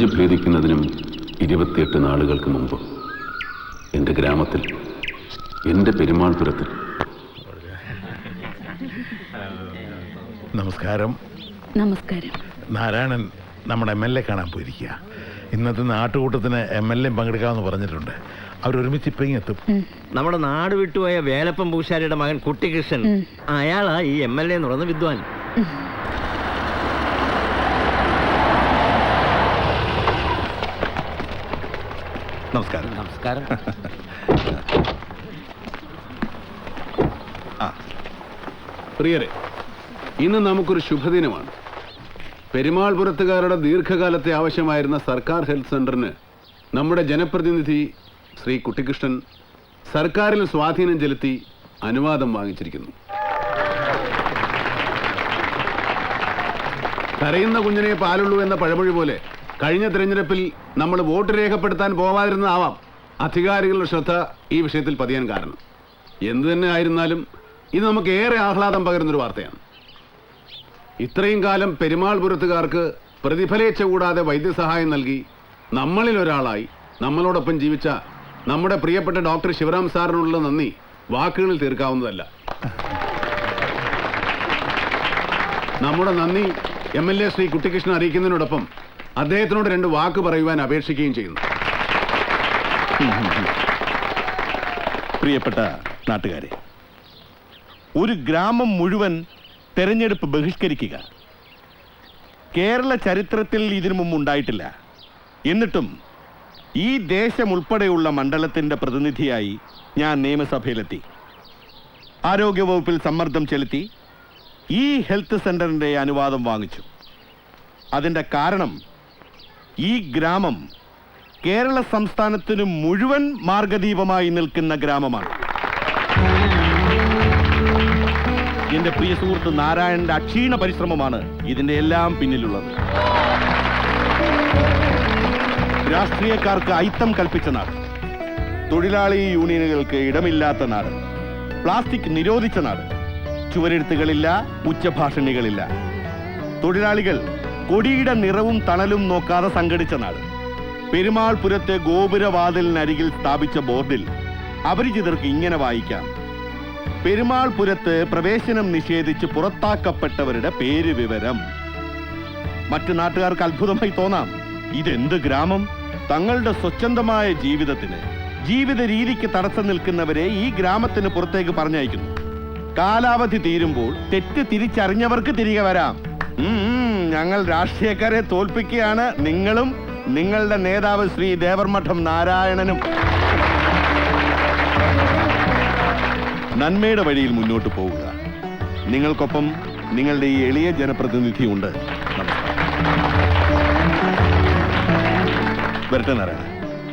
നെഞ്ചു ഭേദിക്കുന്നതിനും ഇരുപത്തിയെട്ട് നാളുകൾക്ക് മുമ്പ് എന്റെ ഗ്രാമത്തിൽ എന്റെ പെരുമാൾപുരത്തിൽ. നമസ്കാരം. നമസ്കാരം. നാരായണൻ നമ്മുടെ എം എൽ എ കാണാൻ പോയിരിക്കുക. ഇന്നത്തെ നാട്ടുകൂട്ടത്തിന് എം എൽ എ പങ്കെടുക്കാമെന്ന് പറഞ്ഞിട്ടുണ്ട്. അവരൊരുമിച്ച് ഇപ്പം എത്തും നമ്മുടെ നാട് വിട്ടുപോയ വേലപ്പം പൂശാരിയുടെ മകൻ കുട്ടികൃഷ്ണൻ. അയാളാ ഈ എം എൽ എ എന്ന് പറയുന്ന വിദ്വാൻ. നമസ്കാരം. നമസ്കാരം. പ്രിയരെ ഇന്ന് നമുക്കൊരു ശുഭദിനമാണ്. പെരുമാൾപുരത്തുകാരുടെ ദീർഘകാലത്തെ ആവശ്യമായിരുന്ന സർക്കാർ ഹെൽത്ത് സെന്ററിന് നമ്മുടെ ജനപ്രതിനിധി ശ്രീ കുട്ടിക്കൃഷ്ണൻ സർക്കാരിൽ സ്വാധീനം ചെലുത്തി അനുവാദം വാങ്ങിച്ചിരിക്കുന്നു. കരയുന്ന കുഞ്ഞിനെ പാലുള്ളൂ എന്ന പഴമൊഴി പോലെ കഴിഞ്ഞ തിരഞ്ഞെടുപ്പിൽ നമ്മൾ വോട്ട് രേഖപ്പെടുത്താൻ പോവാതിരുന്നതാവാം. അധികാരികളുടെ ശ്രദ്ധ ഈ വിഷയത്തിൽ പതിയാൻ കാരണം. എന്തു തന്നെ ആയിരുന്നാലും ഇത് നമുക്ക് ഏറെ ആഹ്ലാദം പകരുന്നൊരു വാർത്തയാണ്. ഇത്രയും കാലം പെരുമാൾപുരത്തുകാർക്ക് പ്രതിഫലേച്ച കൂടാതെ വൈദ്യസഹായം നൽകി നമ്മളിൽ ഒരാളായി നമ്മളോടൊപ്പം ജീവിച്ച നമ്മുടെ പ്രിയപ്പെട്ട ഡോക്ടർ ശിവറാം സാറിനുള്ള നന്ദി വാക്കുകളിൽ തീർക്കാവുന്നതല്ല. നമ്മുടെ നന്ദി M L A Shri Kuttikrishnan അറിയിക്കുന്നതിനോടൊപ്പം അദ്ദേഹത്തിനോട് രണ്ട് വാക്ക് പറയുവാൻ അപേക്ഷിക്കുകയും ചെയ്യുന്നു. പ്രിയപ്പെട്ട നാട്ടുകാരെ ഒരു ഗ്രാമം മുഴുവൻ തെരഞ്ഞെടുപ്പ് ബഹിഷ്കരിക്കുക. കേരള ചരിത്രത്തിൽ ഇതിനു മുമ്പ് ഉണ്ടായിട്ടില്ല. എന്നിട്ടും ഈ ദേശം ഉൾപ്പെടെയുള്ള മണ്ഡലത്തിന്റെ പ്രതിനിധിയായി ഞാൻ നിയമസഭയിലെത്തി. ആരോഗ്യവകുപ്പിൽ സമ്മർദ്ദം ചെലുത്തി ഈ ഹെൽത്ത് സെന്ററിന്റെ അനുവാദം വാങ്ങിച്ചു. അതിന്റെ കാരണം ഈ ഗ്രാമം കേരള സംസ്ഥാനത്തിന് മുഴുവൻ മാർഗദീപമായി നിൽക്കുന്ന ഗ്രാമമാണ്. എന്റെ പ്രിയ സുഹൃത്ത് നാരായണന്റെ അക്ഷീണ പരിശ്രമമാണ് ഇതിന്റെ എല്ലാം പിന്നിലുള്ളത്. രാഷ്ട്രീയക്കാർക്ക് ഐത്തം കൽപ്പിച്ച നാട്. തൊഴിലാളി യൂണിയനുകൾക്ക് ഇടമില്ലാത്ത നാട്. പ്ലാസ്റ്റിക് നിരോധിച്ച നാട്. ചുവരെഴുത്തുകളില്ല ഉച്ചഭാഷണികളില്ല. തൊഴിലാളികൾ കൊടിയുടെ നിറവും തണലും നോക്കാതെ സംഘടിച്ച നാട് പെരുമാൾ പുരത്തെ ഗോപുരവാതിലിനരികിൽ സ്ഥാപിച്ച ബോർഡിൽ അപരിചിതർക്ക് ഇങ്ങനെ വായിക്കാം. പെരുമാൾ പുരത്ത് പ്രവേശനം നിഷേധിച്ച് പുറത്താക്കപ്പെട്ടവരുടെ പേര് വിവരം മറ്റു നാട്ടുകാർക്ക് അത്ഭുതമായി തോന്നാം. ഇതെന്ത് ഗ്രാമം? തങ്ങളുടെ സ്വച്ഛന്തമായ ജീവിതത്തിന് ജീവിത രീതിക്ക് തടസ്സം നിൽക്കുന്നവരെ ഈ ഗ്രാമത്തിന് പുറത്തേക്ക് പറഞ്ഞയക്കുന്നു. കാലാവധി തീരുമ്പോൾ തെറ്റ് തിരിച്ചറിഞ്ഞവർക്ക് തിരികെ വരാം. ഞങ്ങൾ രാഷ്ട്രീയക്കാരെ തോൽപ്പിക്കുകയാണ് നിങ്ങളും നിങ്ങളുടെ നേതാവ് ശ്രീ ദേവർമഠം നാരായണനും. നന്മയുടെ വഴിയിൽ മുന്നോട്ട് പോവുക. നിങ്ങൾക്കൊപ്പം നിങ്ങളുടെ ഈ എളിയ ജനപ്രതിനിധിയുണ്ട് വരട്ടെ നാരായണ.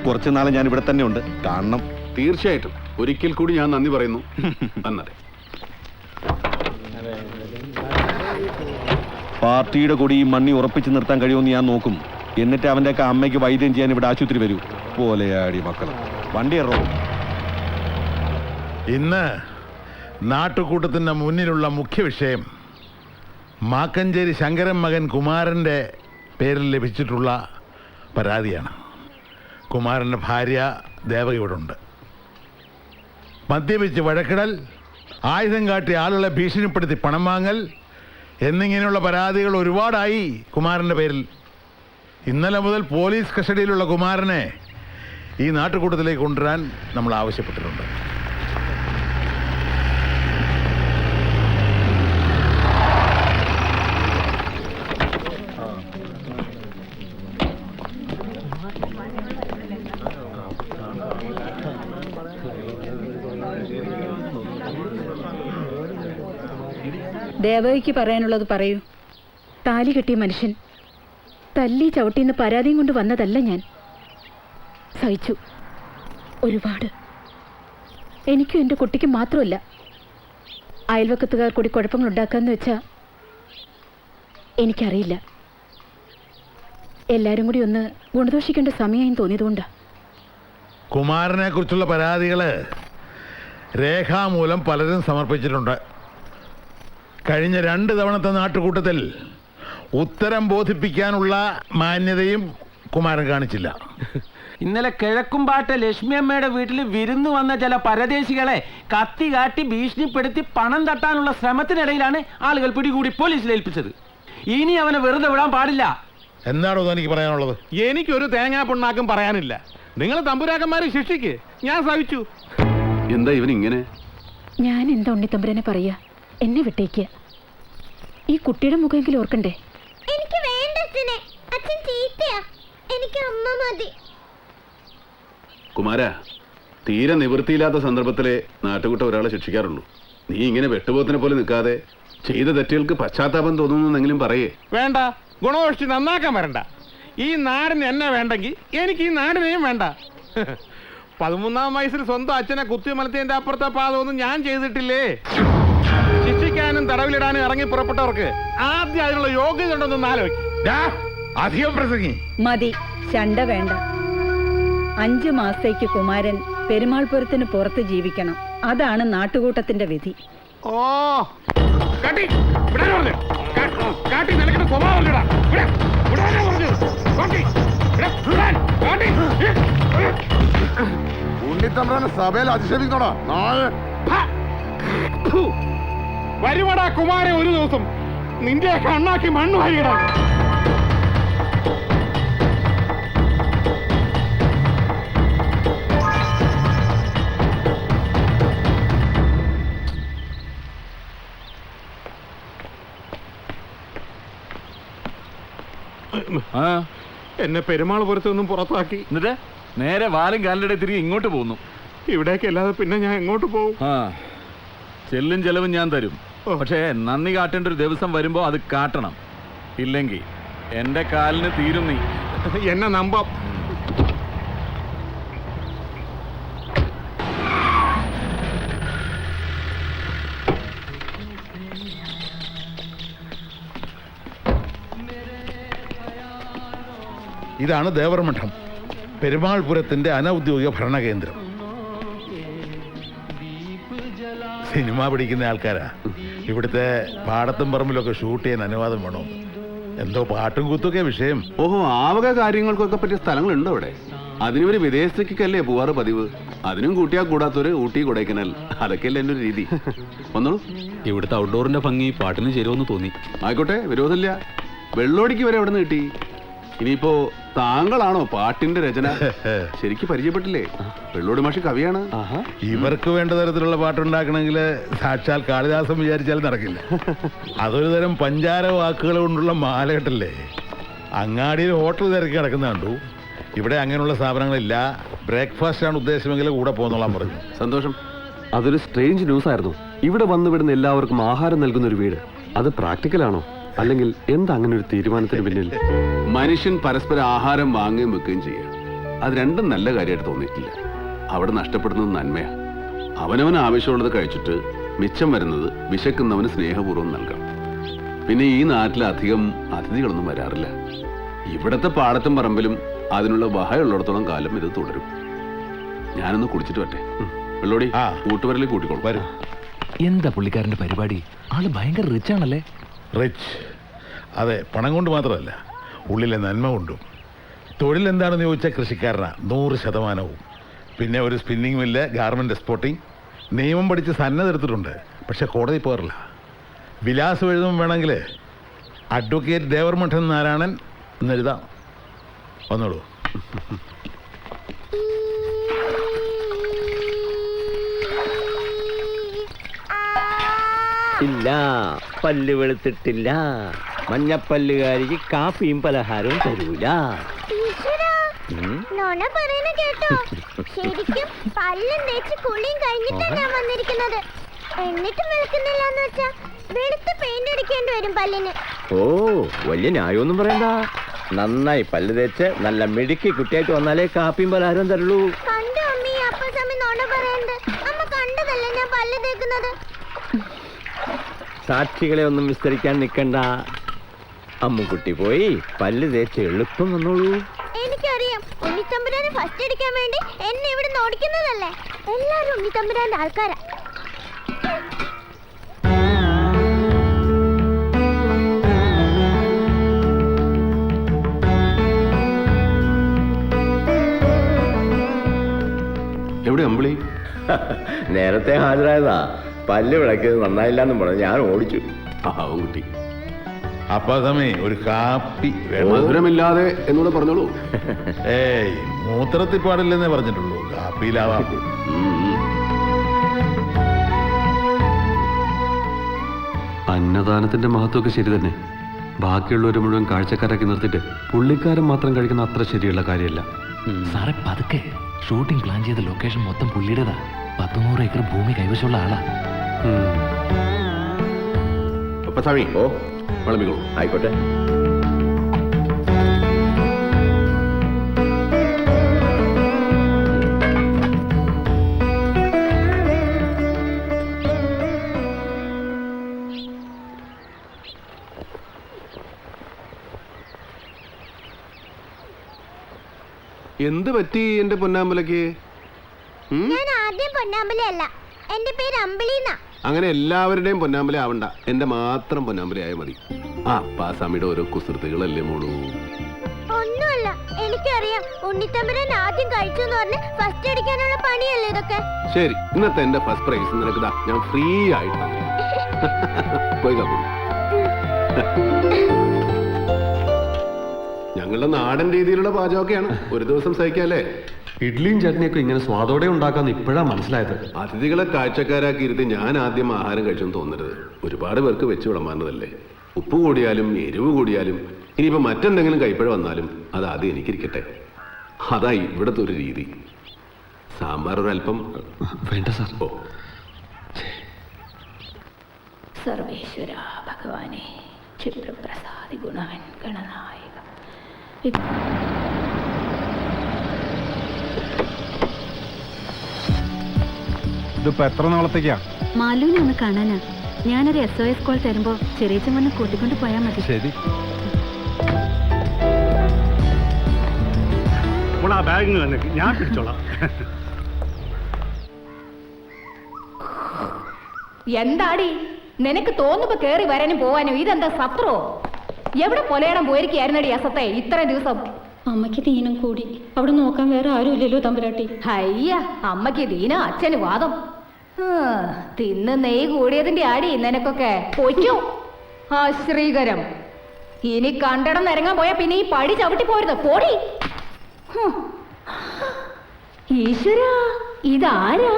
കുറച്ചു നാളെ ഞാൻ ഇവിടെ തന്നെ ഉണ്ട്. കാണണം. തീർച്ചയായിട്ടും. ഒരിക്കൽ കൂടി ഞാൻ നന്ദി പറയുന്നു. നന്നരെ പാർട്ടിയുടെ കൊടി ഈ മണ്ണി ഉറപ്പിച്ചു നിർത്താൻ കഴിയുമെന്ന് ഞാൻ നോക്കും. എന്നിട്ട് അവന്റെ അമ്മയ്ക്ക് വൈദ്യം ചെയ്യാൻ ഇവിടെ ആശുപത്രി വരൂ. പോലെയാടി മക്കൾ വണ്ടി ഇറങ്ങും ഇന്ന് നാട്ടുകൂട്ടത്തിന്റെ മുന്നിലുള്ള മുഖ്യ വിഷയം മാക്കഞ്ചേരി ശങ്കരൻ മകൻ കുമാരന്റെ പേരിൽ ലഭിച്ചിട്ടുള്ള പരാതിയാണ്. കുമാരന്റെ ഭാര്യ ദേവ ഇവിടെ ഉണ്ട് മദ്യപിച്ച് വഴക്കിടൽ ആയുധം കാട്ടി ആളുകളെ ഭീഷണിപ്പെടുത്തി പണം വാങ്ങൽ എന്നിങ്ങനെയുള്ള പരാതികൾ ഒരുപാടായി കുമാരന്റെ പേരിൽ. ഇന്നലെ മുതൽ പോലീസ് കസ്റ്റഡിയിലുള്ള കുമാരനെ ഈ നാട്ടുകൂട്ടത്തിലേക്ക് കൊണ്ടുവരാൻ നമ്മൾ ആവശ്യപ്പെട്ടിട്ടുണ്ട്. ദേവയ്ക്ക് പറയാനുള്ളത് പറയൂ. താലി കെട്ടിയ മനുഷ്യൻ തല്ലി ചവിട്ടിന്ന് പരാതിയും കൊണ്ട് വന്നതല്ല ഞാൻ. സഹിച്ചു. ഒരുപാട്. എനിക്കും എന്റെ കുട്ടിക്കും മാത്രമല്ല. അയൽവക്കത്തുകാർ കൂടി കുഴപ്പങ്ങൾ ഉണ്ടാക്കാന്ന് വെച്ചാൽ എനിക്കറിയില്ല. എല്ലാരും കൂടി ഒന്ന് ഗുണദോഷിക്കേണ്ട സമയം തോന്നിയതുകൊണ്ടാ. കുമാരനെ കുറിച്ചുള്ള പരാതികൾ രേഖാമൂലം പലരും സമർപ്പിച്ചിട്ടുണ്ട്. കഴിഞ്ഞ രണ്ട് തവണത്തെ നാട്ടുകൂട്ടത്തിൽ ഉത്തരം ബോധിപ്പിക്കാനുള്ള മാന്യതയും കുമാരൻ കാണിച്ചില്ല. ഇന്നലെ കിഴക്കുംപാട്ട് ലക്ഷ്മിയമ്മയുടെ വീട്ടിൽ വിരുന്ന് വന്ന ചില പരദേശികളെ കത്തി കാട്ടി ഭീഷണിപ്പെടുത്തി പണം തട്ടാനുള്ള ശ്രമത്തിനിടയിലാണ് ആളുകൾ പിടികൂടി പോലീസിൽ ഏൽപ്പിച്ചത്. ഇനി അവനെ വെറുതെ വിടാൻ പാടില്ല. എന്താണോ എനിക്ക് പറയാനുള്ളത്? എനിക്കൊരു തേങ്ങാ പുണ്ണാക്കും പറയാനില്ല. നിങ്ങൾ തമ്പുരാക്കന്മാരെ ശിക്ഷിക്ക്. ഞാൻ സഹിച്ചു. എന്താ ഇവൻ ഇങ്ങനെ? ഞാൻ എന്താ ഉണ്ണിത്തമ്പുരനെ പറയാ? എന്നെ വിട്ടേക്ക്. ഈ കുട്ടിയുടെ മുഖമെങ്കിലും ഓർക്കണ്ടേ? എനിക്ക് വേണ്ട അച്ഛനെ. അച്ഛൻ ചീത്തയാ. എനിക്ക് അമ്മ മതി. കുമാര തീരെ നിവൃത്തിയില്ലാത്ത സന്ദർഭത്തിലെ നാട്ടുകൂട്ട ഒരാളെ ശിക്ഷിക്കാറുള്ളൂ. നീ ഇങ്ങനെ വെട്ടുപോത്തിനെ പോലെ നിൽക്കാതെ ചെയ്ത തെറ്റുകൾക്ക് പശ്ചാത്താപം തോന്നുന്നെങ്കിലും പറയേ. വേണ്ട. ഗുണദോഷിച്ച് നന്നാക്കാൻ വരണ്ട. ഈ നാടിന് എന്നെ വേണ്ടെങ്കിൽ എനിക്ക് ഈ നാടിനെയും വേണ്ട. പതിമൂന്നാം വയസ്സിൽ സ്വന്തം അച്ഛനെ കുത്തിമലത്തിയതിന്റെ അപ്പുറത്തെ പാതമൊന്നും ഞാൻ ചെയ്തിട്ടില്ലേ? തടവിലിടാനും ഇറങ്ങി പുറപ്പെട്ടവർക്ക് ആദ്യം അതിനുള്ള യോഗ്യത ഉണ്ടെന്നൊന്ന് ആലോചിക്കും ഡാ, അധികം പ്രസംഗി മതി ചണ്ട വേണ്ട അഞ്ചു മാസത്തേക്ക് കുമാരൻ പെരുമാൾപുരത്തിന് പുറത്ത് ജീവിക്കണം അതാണ് നാട്ടുകൂട്ടത്തിന്റെ വിധി ഓ കാട്ടി പറഞ്ഞെ? കാട്ടി നിനക്കിട്ട് സ്വഭാവം ഇല്ലടാ. വിടാ, വിടാനാ പറഞ്ഞത്. കാട്ടി, വിടാ, വിടാൻ, കാട്ടി. ഉണ്ണിത്തമ്പ്രാനെ സഭയിൽ അധിക്ഷേപിക്കണോ നാളെ. വരുവടാ കുമാരെ ഒരു ദിവസം. നിന്റെ കണ്ണാക്കി മണ്ണ് വരികടാ എന്നെ പെരുമാൾ പുറത്തു നിന്നും പുറത്താക്കി. എന്നിട്ട്? നേരെ വാലും കാലിന്റെ തിരികെ ഇങ്ങോട്ട് പോകുന്നു. ഇവിടേക്കല്ലാതെ പിന്നെ ഞാൻ എങ്ങോട്ട് പോകും? ആ. ചെല്ലും ചെലവും ഞാൻ തരും. പക്ഷേ നന്ദി കാട്ടേണ്ട ഒരു ദിവസം വരുമ്പോ അത് കാട്ടണം. ഇല്ലെങ്കിൽ എന്റെ കാലിന് തീരും നീ. എന്നെ നമ്പ. ഇതാണ് ദേവർമഠം. പെരുമാൾപുരത്തിന്റെ അനൗദ്യോഗിക ഭരണകേന്ദ്രം. സിനിമ പിടിക്കുന്ന ആൾക്കാരാ. ഇവിടുത്തെ പാടത്തും പറമ്പിലൊക്കെ ഷൂട്ട് ചെയ്യുന്ന അനുവാദം വേണോ? എന്തോ പാട്ടും കൂത്തൊക്കെ വിഷയം. ഓഹോ ആവക കാര്യങ്ങൾക്കൊക്കെ പറ്റിയ സ്ഥലങ്ങളുണ്ടോ അവിടെ? അതിനൊരു വിദേശത്തേക്കല്ലേ പോവാറ് പതിവ്? അതിനും കൂട്ടിയാ കൂടാത്തൊരു ഊട്ടി കൊടൈക്കനാൽ. അതൊക്കെയല്ലേ എന്റെ ഒരു രീതി. വന്നോളൂ. ഇവിടുത്തെ ഔട്ട്ഡോറിന്റെ ഭംഗി പാട്ടിന് ചേരുമെന്ന് തോന്നി. ആയിക്കോട്ടെ വിരോധമില്ല. വെള്ളോടിക്ക് വരെ എവിടെ നിന്ന് കിട്ടി? ഇനിയിപ്പോ താങ്കളാണോ പാട്ടിന്റെ രചന? ശരിക്ക് പരിചയപ്പെട്ടില്ലേ? പെള്ളോട് മാഷി കവിയാണ്. ഇവർക്ക് വേണ്ട തരത്തിലുള്ള പാട്ടുണ്ടാക്കണമെങ്കിൽ സാക്ഷാൽ കാളിദാസം വിചാരിച്ചാൽ നടക്കില്ല. അതൊരു തരം പഞ്ചാര വാക്കുകൾ കൊണ്ടുള്ള മാലകെട്ടല്ലേ അങ്ങാടിയിൽ ഹോട്ടൽ തിരക്കി കിടക്കുന്ന കണ്ടു. ഇവിടെ അങ്ങനെയുള്ള സ്ഥാപനങ്ങളില്ല. ബ്രേക്ക്ഫാസ്റ്റ് ആണ് ഉദ്ദേശമെങ്കിൽ കൂടെ പോന്നോളാൻ പറഞ്ഞു. സന്തോഷം. അതൊരു സ്ട്രേഞ്ച് ന്യൂസ് ആയിരുന്നു ഇവിടെ വന്നു വിടുന്ന എല്ലാവർക്കും ആഹാരം നൽകുന്ന ഒരു വീട്. അത് പ്രാക്ടിക്കൽ ആണോ അല്ലെങ്കിൽ എന്താ അങ്ങനെ ഒരു തീരുമാനത്തിന് പിന്നിൽ? മനുഷ്യൻ പരസ്പരം ആഹാരം വാങ്ങുകയും വെക്കുകയും ചെയ്യുക അത് രണ്ടും നല്ല കാര്യമായിട്ട് തോന്നിയിട്ടില്ല. അവിടെ നഷ്ടപ്പെടുന്നത് നന്മയാ. അവനവന് ആവശ്യമുള്ളത് കഴിച്ചിട്ട് മിച്ചം വരുന്നത് വിശക്കുന്നവന് സ്നേഹപൂർവം നൽകണം. പിന്നെ ഈ നാട്ടിൽ അധികം അതിഥികളൊന്നും വരാറില്ല. ഇവിടത്തെ പാടത്തും പറമ്പിലും അതിനുള്ള വഹയുള്ളിടത്തോളം കാലം ഇത് തുടരും. ഞാനൊന്ന് കുടിച്ചിട്ട് വട്ടെ വെള്ളോടി ആ. കൂട്ടുവരലേക്ക് കൂട്ടിക്കോളൂ വരും. എന്താ പുള്ളിക്കാരന്റെ പരിപാടി? ആൾ ഭയങ്കര റിച്ച് ആണല്ലേ? റിച്ച് അതെ പണം കൊണ്ട് മാത്രമല്ല ഉള്ളിലെ നന്മ കൊണ്ടും. തൊഴിൽ എന്താണെന്ന് ചോദിച്ചാൽ കൃഷിക്കാരനാ നൂറ് ശതമാനവും. പിന്നെ ഒരു സ്പിന്നിങ് മില്ല് ഗാർമെന്റ് എക്സ്പോർട്ടിങ് നിയമം പഠിച്ച് സന്നദ്ധ എടുത്തിട്ടുണ്ട് പക്ഷെ കോടതി പോകാറില്ല. വിലാസം എഴുതും വേണമെങ്കിൽ അഡ്വക്കേറ്റ് ദേവർമഠൻ നാരായണൻ എന്നെഴുതാം വന്നോളൂ. ഇല്ല പല്ല് വെളുത്തിട്ടില്ല. മഞ്ഞപ്പല്ലുകാരിക്ക് കാപ്പിയും പലഹാരവും തരൂല. നോണ പറയുന്ന കേട്ടോ. ശരിക്കും പല്ലും തേച്ച് കുളിയും കഴിഞ്ഞിട്ടാ ഞാൻ വന്നിരിക്കുന്നത്. എന്നിട്ടും വെളുക്കുന്നില്ല എന്ന് വെച്ചാ വെളുത്ത് പെയിന്റ് അടിക്കേണ്ടി വരും പല്ലിന്. ഓ വലിയ ന്യായമൊന്നും പറയണ്ട. നന്നായി പല്ല് തേച്ച് നല്ല മിടുക്കി കുട്ടിയായിട്ട് വന്നാലേ കാപ്പിയും പലഹാരവും തരുള്ളൂ. കണ്ടു അമ്മി അപ്പ സമയം നോണ പറയുന്നത് അമ്മ കണ്ടതല്ലേ ഞാൻ പല്ല് തേക്കുന്നത്? സാക്ഷികളെ ഒന്നും വിസ്തരിക്കാൻ നിൽക്കണ്ട അമ്മുക്കുട്ടി പോയി പല്ല് തേച്ച് എളുപ്പം വന്നോളൂ. എനിക്കറിയാം. ഉണ്ണിത്തമ്പുരാനെ ഫസ്റ്റ് അടിക്കാൻ വേണ്ടി എന്നെ ഇവിടെ ഓടിക്കുന്നതല്ലേ? എല്ലാരും ഉണ്ണിത്തമ്പുരാന്റെ ആൾക്കാരാ. എവിടെ അമ്പിളി? നേരത്തെ ഹാജരായതാ. പല്ല് വിളക്കിയത് നന്നായില്ല എന്നും പറഞ്ഞു. ഞാൻ ഓടിച്ചു. പാവം കുട്ടി. അപ്പൊ ഒരു കാപ്പി വേണം. മധുരമില്ലാതെ എന്നൂടെ പറഞ്ഞോളൂ. ഏയ് മൂത്രത്തിൽ പാടില്ലെന്നേ പറഞ്ഞിട്ടുള്ളൂ. കാപ്പിയിലാവാം. അന്നദാനത്തിന്റെ മഹത്വമൊക്കെ ശരി തന്നെ. ബാക്കിയുള്ളവരെ മുഴുവൻ കാഴ്ചക്കാരാക്കി നിർത്തിയിട്ട് പുള്ളിക്കാരൻ മാത്രം കഴിക്കുന്ന അത്ര ശരിയുള്ള കാര്യമല്ല. സാറേ പതുക്കെ. ഷൂട്ടിംഗ് പ്ലാൻ ചെയ്ത ലൊക്കേഷൻ മൊത്തം പുള്ളിയുടേതാ. പത്തുനൂറ് ഏക്കർ ഭൂമി കൈവശമുള്ള ആളാ. ഓ ആയിക്കോട്ടെ. എന്ത് പറ്റി എന്റെ പൊന്നാമ്പലക്ക് ഞാൻ ആദ്യം പൊന്നാമ്പലല്ല എന്റെ പേര് അമ്പിളിന്നാ. അങ്ങനെ എല്ലാവരുടെയും പൊന്നാമ്പല ആവണ്ട. എന്റെ മാത്രം പൊന്നാമ്പല ആയ മതി. ആ പാസാമിയുടെ ഓരോ കുസൃതികളല്ലേ മോളൂ. ഒന്നുമല്ല എനിക്കറിയാം. ഉണ്ണിത്തമ്പരൻ ആദ്യം കഴിച്ചു എന്ന് പറഞ്ഞ് ഫസ്റ്റ് അടിക്കാനുള്ള പണിയല്ലേ ഇതൊക്കെ? ശരി ഇന്നത്തെ എന്റെ ഫസ്റ്റ് പ്രൈസ് നിനക്ക് ഞാൻ ഫ്രീ ആയിട്ട്. പോയി കാപ്പി ഞങ്ങളുടെ നാടൻ രീതിയിലുള്ള പാചകമൊക്കെയാണ്. ഒരു ദിവസം സഹിക്കാല്ലേ? ഇഡ്ലിയും ചട്നിയൊക്കെ ഇങ്ങനെ സ്വാദോടെ ഉണ്ടാക്കാന്ന് ഇപ്പോഴാ മനസ്സിലായത്. അതിഥികളെ കാഴ്ചക്കാരാക്കി ഇരുത്തി ഞാൻ ആദ്യം ആഹാരം കഴിച്ചെന്ന് തോന്നരുത്. ഒരുപാട് പേർക്ക് വെച്ച് വിളമ്പാനതല്ലേ ഉപ്പ് കൂടിയാലും എരിവ് കൂടിയാലും ഇനിയിപ്പോ മറ്റെന്തെങ്കിലും കൈപ്പഴ വന്നാലും അത് ആദ്യം എനിക്കിരിക്കട്ടെ. അതാ ഇവിടുത്തെ ഒരു രീതി. സാമ്പാർ ഒരല്പം വേണ്ട സാർ. ഓ. സർവേശ്വര ഭഗവാനെ ചിത്രപ്രസാദി ഗുണവൻ ഗണനായക. ഇതിപ്പോ എത്ര നാളത്തേക്കാ? മാലുവിനെ ഒന്ന് കാണാനാ. ഞാനൊരു എസ് ഒ എസ് കോൾ തരുമ്പോ ചെറിയ വന്ന് കൂട്ടിക്കൊണ്ട് പോയാൽ മതി. ശരി. ആ ബാഗ് ഞാൻ പിടിച്ചോളാം. എന്താടി? നിനക്ക് തോന്നുമ്പോ കേറി വരാനും പോവാനും ഇതെന്താ സത്രോ എവിടെ പൊലയിടം പോയിരിക്കായിരുന്നടി അസത്തെ ഇത്രയും ദിവസം? അമ്മയ്ക്ക് ദീനം കൂടി. അവിടെ നോക്കാൻ വേറെ ആരും ഇല്ലല്ലോ തമ്പുരാട്ടി. അയ്യ അമ്മയ്ക്ക് ദീന അച്ഛന് വാദം. തിന്ന് നെയ് കൂടിയതിന്റെ ആടി നിനക്കൊക്കെ. പൊയ്ക്കോ. ആ ശ്രീകരം. ഇനി കണ്ടടം നിരങ്ങാൻ പോയാ പിന്നെ ഈ പടി ചവിട്ടി പോരുത്. പോടി. ഈശ്വര ഈശ്വരാ ഇതാരാ?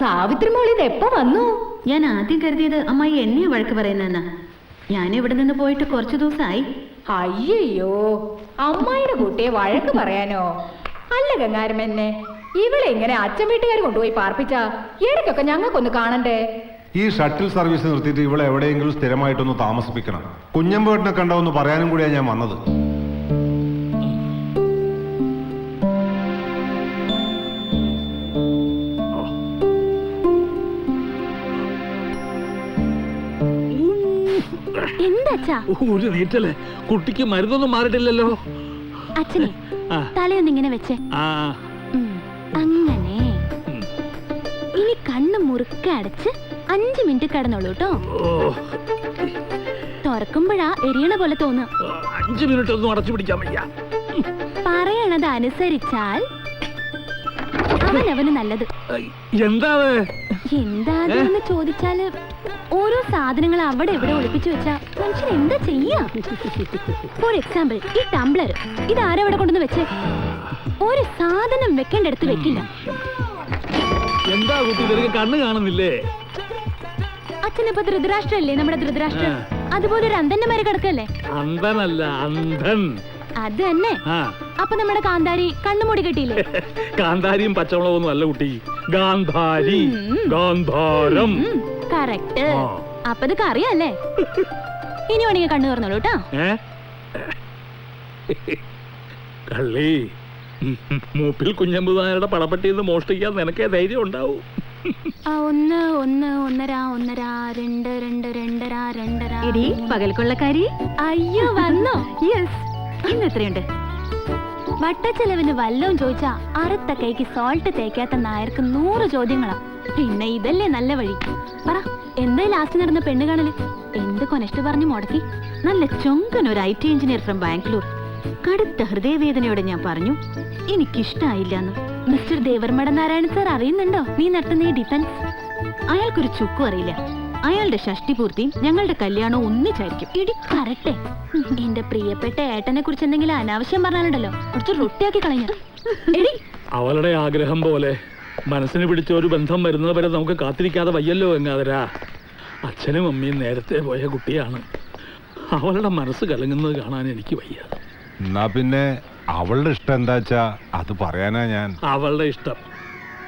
സാവിത്രി മോൾ ഇത് എപ്പോ വന്നു? ഞാൻ ആദ്യം കരുതിയത് അമ്മായി എന്നെ വഴക്ക് പറയുന്ന ഞാൻ ഇവിടെ നിന്ന് പോയിട്ട് കുറച്ചു ദിവസമായി. അയ്യോ അമ്മായിയുടെ കുട്ടിയെ വഴക്ക് പറയാനോ? അല്ല ഗംഗാരമെന്നെ. ഇവളെ ഇങ്ങനെ അച്ഛൻ വീട്ടുകാർ കൊണ്ടുപോയി പാർപ്പിച്ച? ഇടയ്ക്കൊക്കെ ഞങ്ങൾക്കൊന്ന് കാണണ്ടേ? ഈ ഷട്ടിൽ സർവീസ് നിർത്തിയിട്ട് ഇവിടെ എവിടെയെങ്കിലും സ്ഥിരമായിട്ടൊന്ന് താമസിപ്പിക്കണം. കുഞ്ഞമ്പേട്ടിനെ കണ്ടോന്ന് പറയാനും കൂടിയാ ഞാൻ വന്നത്. എന്താ ഒരു നീറ്റല്ലേ കുട്ടിക്ക് മരുന്നൊന്നും മാറിയിട്ടില്ലല്ലോ. അച്ഛനെ തലയൊന്നിങ്ങനെ വെച്ചേ. ആ. അങ്ങനെ. ഇനി കണ്ണ് മുറുക്കെ അടച്ച് അഞ്ചു മിനിറ്റ് കിടന്നോളൂ കേട്ടോ തുറക്കുമ്പോഴാ എരിയണ പോലെ തോന്നും. അഞ്ചു മിനിറ്റ് ഒന്നും അടച്ചു പിടിക്കാൻ വയ്യ. പറയണത് അനുസരിച്ചാൽ അവനവന് നല്ലത്. എന്താ എന്താന്ന് ചോദിച്ചാൽ ഓരോ സാധനങ്ങൾ അവിടെ ഇവിടെ ഒളിപ്പിച്ചു വെച്ചാ മനുഷ്യൻ എന്താ ചെയ്യാ? ഫോർ എക്സാമ്പിൾ ഈ ടംബ്ലർ ഇത് ആരവിടെ കൊണ്ടുവന്ന് വെച്ചേ? ഒരു സാധനം വെക്കേണ്ടടുത്ത് വെക്കില്ല. എന്താ കുട്ടി ഇവർക്ക് കണ്ണ് കാണുന്നില്ലേ? അച്ഛനിപ്പോ ധൃതരാഷ്ട്രല്ലേ നമ്മുടെ ധൃതരാഷ്ട്ര? അതുപോലെ ഒരു അന്ധന്റെ മര കിടക്കല്ലേ? അന്ധനല്ല അന്ധൻ. അത് തന്നെ. അപ്പൊ നമ്മുടെ കാന്താരി കണ്ണുമൂടി കെട്ടിയില്ലേ? കാന്താരിയും പച്ചമുളകൊന്നും അല്ല കുട്ടി. ഗാന്ധാരി ഗാന്ധാരം. കറക്റ്റ്. അപ്പൊ ഇത് കറിയല്ലേ? ഇനി വേണമെങ്കിൽ കണ്ണു തുറന്നോളൂ കേട്ടോ. കള്ളി. മൂപ്പിൽ കുഞ്ഞമ്പുതാരുടെ പടപ്പെട്ടിയിൽ നിന്ന് മോഷ്ടിക്കാൻ നിനക്കേ ധൈര്യം ഉണ്ടാവും. ആ, ഒന്ന് ഒന്ന് ഒന്നര ഒന്നര രണ്ട് രണ്ട് രണ്ടര രണ്ടര. എടി. പകൽക്കൊള്ളക്കാരി. അയ്യോ വന്നോ. യെസ് ഇന്ന് എത്രയുണ്ട്? വട്ടച്ചെലവിന് വല്ലവും ചോദിച്ചാ അറുത്ത കൈക്ക് സോൾട്ട് തേക്കാത്ത നായർക്ക് നൂറ് ചോദ്യങ്ങളാ. പിന്നെ ഇതല്ലേ നല്ല വഴി. പറ എന്താ ലാസ്റ്റ് നടന്ന പെണ്ണ് കാണൽ? എന്ത് കൊനഷ്ട പറഞ്ഞു മുടക്കി? നല്ല ചൊങ്കൻ ഒരു I T engineer from Bangalore. കടുത്ത ഹൃദയവേദനയോടെ ഞാൻ പറഞ്ഞു എനിക്കിഷ്ടായില്ലെന്ന്. മിസ്റ്റർ ദേവർമട നാരായണൻ സാർ അറിയുന്നുണ്ടോ? നീ നടത്തുന്ന ഈ ഡിഫൻസ്? അയാൾക്കൊരു ചുക്കും അറിയില്ല. അയാളുടെ ഷഷ്ടി പൂർത്തിയും ഞങ്ങളുടെ കല്യാണവും ഒന്നിച്ചായിരിക്കും. ഇടി കറട്ടെ എന്റെ പ്രിയപ്പെട്ട ഏട്ടനെ കുറിച്ച് എന്തെങ്കിലും അനാവശ്യം പറഞ്ഞാലുണ്ടല്ലോ. കുറച്ച് റൊട്ടിയാക്കി കളഞ്ഞ. എടി. അവളുടെ ആഗ്രഹം പോലെ മനസ്സിന് പിടിച്ച ഒരു ബന്ധം വരുന്നത് വരെ നമുക്ക് കാത്തിരിക്കാതെ വയ്യല്ലോ എങ്ങാതരാ അച്ഛനും അമ്മയും നേരത്തെ പോയ കുട്ടിയാണ്. അവളുടെ മനസ്സ് കലങ്ങുന്നത് കാണാൻ എനിക്ക് വയ്യ. എന്നാ പിന്നെ അവളുടെ ഇഷ്ടം എന്താച്ചാ? അത് പറയാനാ ഞാൻ. അവളുടെ ഇഷ്ടം.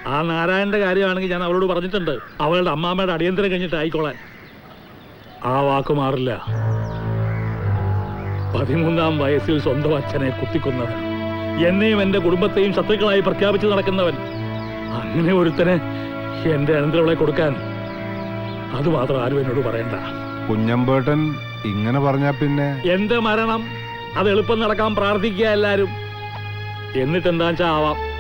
ആ നാരായണന്റെ കാര്യമാണെങ്കിൽ ഞാൻ അവളോട് പറഞ്ഞിട്ടുണ്ട്. അവളുടെ അമ്മാമ്മയുടെ അടിയന്തരം കഴിഞ്ഞിട്ട് ആയിക്കോളാൻ. ആ വാക്ക് മാറില്ല. പതിമൂന്നാം വയസ്സിൽ സ്വന്തം അച്ഛനെ കുത്തിക്കൊന്നവൻ. എന്നെയും എന്റെ കുടുംബത്തെയും ശത്രുക്കളായി പ്രഖ്യാപിച്ചു നടക്കുന്നവൻ. അങ്ങനെ ഒരുത്തനെ എന്റെ അനന്തരവളെ കൊടുക്കാൻ അത് മാത്രം ആരും എന്നോട് പറയണ്ട. കുഞ്ഞമ്പേട്ടൻ ഇങ്ങനെ പറഞ്ഞാ പിന്നെ? എന്റെ മരണം അത് എളുപ്പം നടക്കാൻ പ്രാർത്ഥിക്കുക എല്ലാരും. എന്നിട്ടെന്താ വെച്ചാ ആവാം.